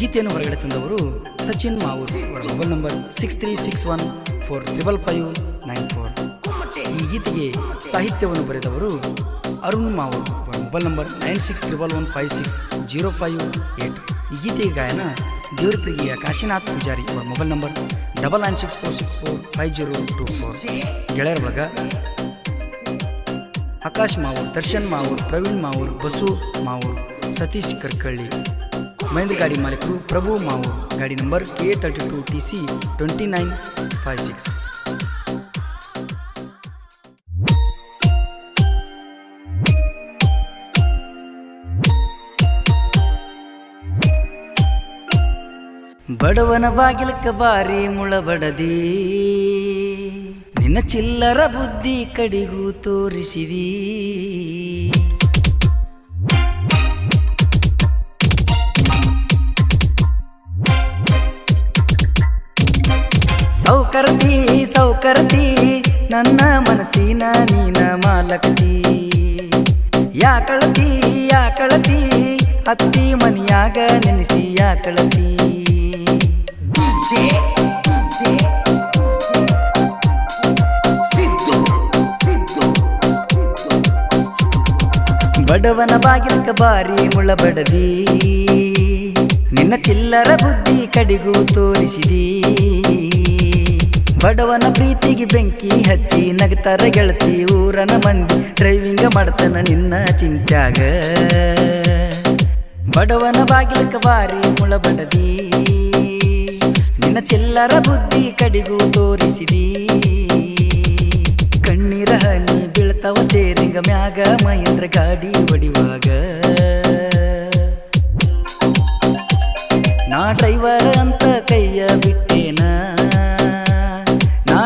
ಗೀತೆಯನ್ನು ಹೊರಗಡೆ ತಂದವರು Sachin Mavoor mobile number six three six one four triple five nine four. ಈ ಗೀತೆಗೆ ಸಾಹಿತ್ಯವನ್ನು ಬರೆದವರು Arun Mavoor mobile number nine six triple one five six zero five eight. ಈ ಗೀತೆಯ ಗಾಯನ ದೇವ್ರ ಪ್ರಿಯ ಕಾಶಿನಾಥ್ ಪೂಜಾರಿ ಅವರ mobile number double nine six four six four five zero two four. ಗೆಳೆಯರ ಬಳಗ ಆಕಾಶ್ ಮಾವೂರ್, ದರ್ಶನ್ ಮಾವೂರ್, ಪ್ರವೀಣ್ ಮಾವೂರ್, ಬಸು ಮಾವೂರ್, ಸತೀಶ್ ಕರ್ಕಳ್ಳಿ ಮಹೇಂದ್ರ ಗಾಡಿ ಮಾಲೀಕರು ಪ್ರಭು ಮಾವು. ಗಾಡಿ number K thirty two T C twenty nine five six ಬಡವನ ಬಾಗಿಲಕ್ಕ ಬಾರಿ ಮುಳಬಡದಿ ನಿನ್ನ ಚಿಲ್ಲರ ಬುದ್ಧಿ ಕಡಿಗೂ ತೋರಿಸಿದಿ. ಸೌಕರತಿ ಸೌಕರ್ತಿ ನನ್ನ ಮನಸ್ಸಿನ ನೀನ ಮಾಲಕತಿ. ಯಾಕಳತಿ ಯಾಕಳತಿ ಅತ್ತಿ ಮನಿಯಾಗ ನೆನೆಸಿ ಯಾಕಳತಿ ಬಡವನ ಬಾಗಿಲಕ ಬಾರಿ ಮುಳಬಡದಿ. ನಿನ್ನ ಚಿಲ್ಲರ ಬುದ್ಧಿ ಕಡಿಗೂ ತೋರಿಸಿದಿ. ಬಡವನ ಪ್ರೀತಿಗೆ ಬೆಂಕಿ ಹಚ್ಚಿ ನಗತರ ಗೆಳತಿ ಊರನ ಮಂದಿ. ಡ್ರೈವಿಂಗ್ ಮಾಡ್ತಾನ ನಿನ್ನ ಚಿಂತ್ಯಾಗ. ಬಡವನ ಬಾಗಿಲಕ ಬಾರಿ ಮುಳಬಡದಿ ನಿನ್ನ ಚಿಲ್ಲರ ಬುದ್ಧಿ ಕಡಿಗೂ ತೋರಿಸಿದಿ. ಕಣ್ಣೀರ ಹನಿ ಬೀಳ್ತಾವ ಸ್ಟೇರಿಂಗ ಮ್ಯಾಗ, ಮಹೇಂದ್ರ ಗಾಡಿ ಹೊಡಿವಾಗ. ನಾ ಡ್ರೈವರ್ ಅಂತ ಕೈಯ ಬಿಟ್ಟೇನ?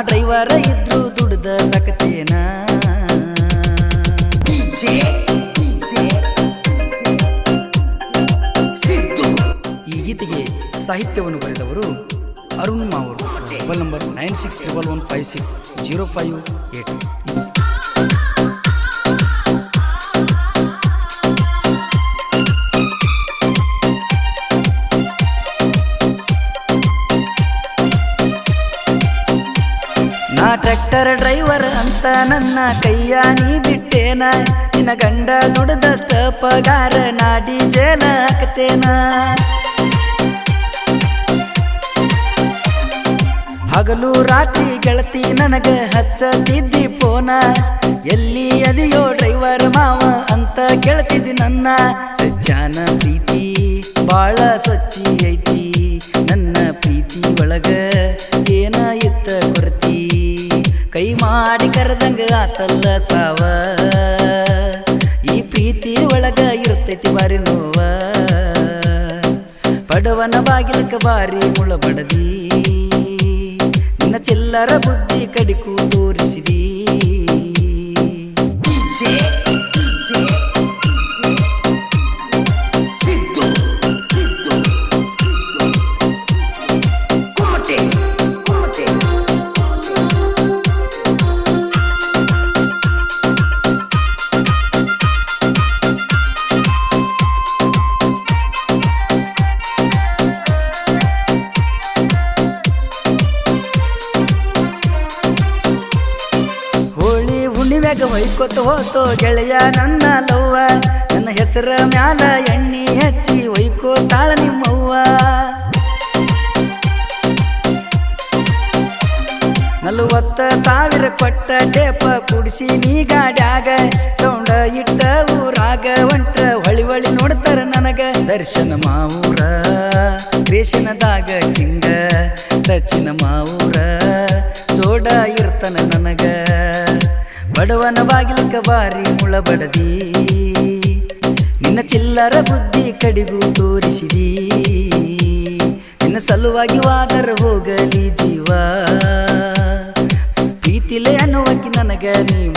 ಡ್ರೈವರ ಇದ್ರು ದುಡ್ದ ಸಕತೇನ? ಈ ಗೀತೆಗೆ ಸಾಹಿತ್ಯವನ್ನು ಬರೆದವರು Arun ಮಾವರು. Mobile number nine six triple one five six zero five ನಾ ಟ್ರ್ಯಾಕ್ಟರ್ ಡ್ರೈವರ್ ಅಂತ ನನ್ನ ಕೈಯ ನೀ ಬಿಟ್ಟೇನ ನಿನ್ನ ಗಂಡ ದುಡ್ದಷ್ಟ ಪಗಾರ ನಾಡಿ ಜೇಲ ಹಾಕ್ತೇನ? ಹಗಲು ರಾತ್ರಿ ಗೆಳತಿ ನನಗ ಹಚ್ಚತಿದ್ದಿ ಫೋನ. ಎಲ್ಲಿ ಅದಿಯೋ ಡ್ರೈವರ್ ಮಾವ ಅಂತ ಕೇಳ್ತಿದ್ದಿ ನನ್ನ. ಸಜ್ಜಾನ ಪ್ರೀತಿ ಬಾಳ ಸ್ವಚ್ಛಿ ಐತಿ. ನನ್ನ ಪ್ರೀತಿ ಒಳಗ ಕರೆದಂಗ ಸಾವ ಈ ಪ್ರೀತಿ ಒಳಗ ಇರ್ತೈತಿ ಬಾರಿ ನೋವ. ಬಡವನ ಬಾಗಿಲಕ ಬಾರಿ ಮುಳಬಡದಿ. ನಿನ್ನ ಚಿಲ್ಲರ ಬುದ್ಧಿ ಕಡಿಕು ಹುಣ್ಣಿಮ್ಯಾಗ ಹೊಯ್ಕೊತ ಹೋತೋ ಗೆಳೆಯ ನನ್ನ ಲವ್ವ. ನನ್ನ ಹೆಸರ ಮ್ಯಾಲ ಎಣ್ಣಿ ಹಚ್ಚಿ ಒಯ್ಕೋತಾಳ ನಿಮ್ಮವ್ವ. ನಲವತ್ತ ಸಾವಿರ ಕೊಟ್ಟ ಟೇಪ ಕುಡಿಸಿ ನೀ ಗಾಡ್ಯಾಗ ಸೌಂಡ ಇಟ್ಟ ಊರಾಗ ಹೊಂಟ ಹೊಳಿ ಹೊಳಿ ನೋಡ್ತಾರ ನನಗ. ದರ್ಶನ ಮಾವೂರ ಕೃಷ್ಣದಾಗ ಕಿಂಗ. ಸಚಿನ ಮಾವೂರ ಸೋಡಾ ಇರ್ತನ ನನಗ. ಬಡವನ ಬಾಗಿಲಕ ಬಾರಿ ಮುಳಬಡದಿ. ನಿನ್ನ ಚಿಲ್ಲರ ಬುದ್ಧಿ ಕಡಿಗೂ ತೋರಿಸಿದಿ. ನಿನ್ನ ಸಲುವಾಗಿ ವಾದರ ಹೋಗಲಿ ಜೀವ. ಪ್ರೀತಿಲೆ ಅನ್ನುವಕ್ಕೆ ನನಗ ನೀ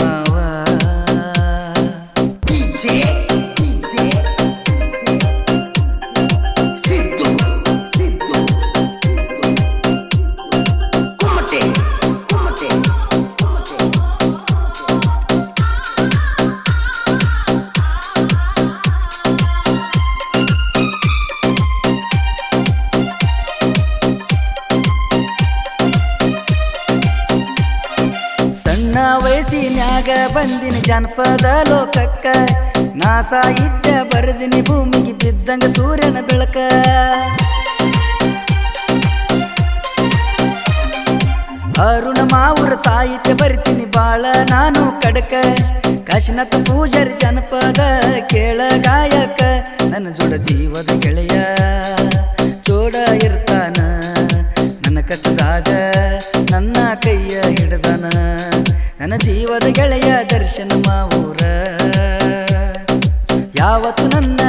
ಮಾವ ಬಂದಿನಿ ಜನಪದ ಲೋಕಕ್ಕ. ನಾ ಸಾಹಿತ್ಯ ಬರೆದಿನಿ ಭೂಮಿಗೆ ಬಿದ್ದಂಗ ಸೂರ್ಯನ ಬೆಳಕ. ಅರುಣ ಮಾವುರ ಸಾಹಿತ್ಯ ಬರಿತೀನಿ ಬಾಳ ನಾನು ಕಡಕ. ಕಾಶಿನಾಥ ಪೂಜಾರಿ ಜನಪದ ಕೇಳ ಗಾಯಕ. ನನ್ನ ಜೋಡ ಜೀವದ ಗೆಳೆಯ ಜೋಡ ಇರ್ತಾನ. ನನ್ನ ಕಷ್ಟದಾಗ ನನ್ನ ಕೈಯ ಜೀವದ ಗೆಳೆಯ ದರ್ಶನ ಮಾವೂರ ಯಾವತ್ತು ನನ್ನ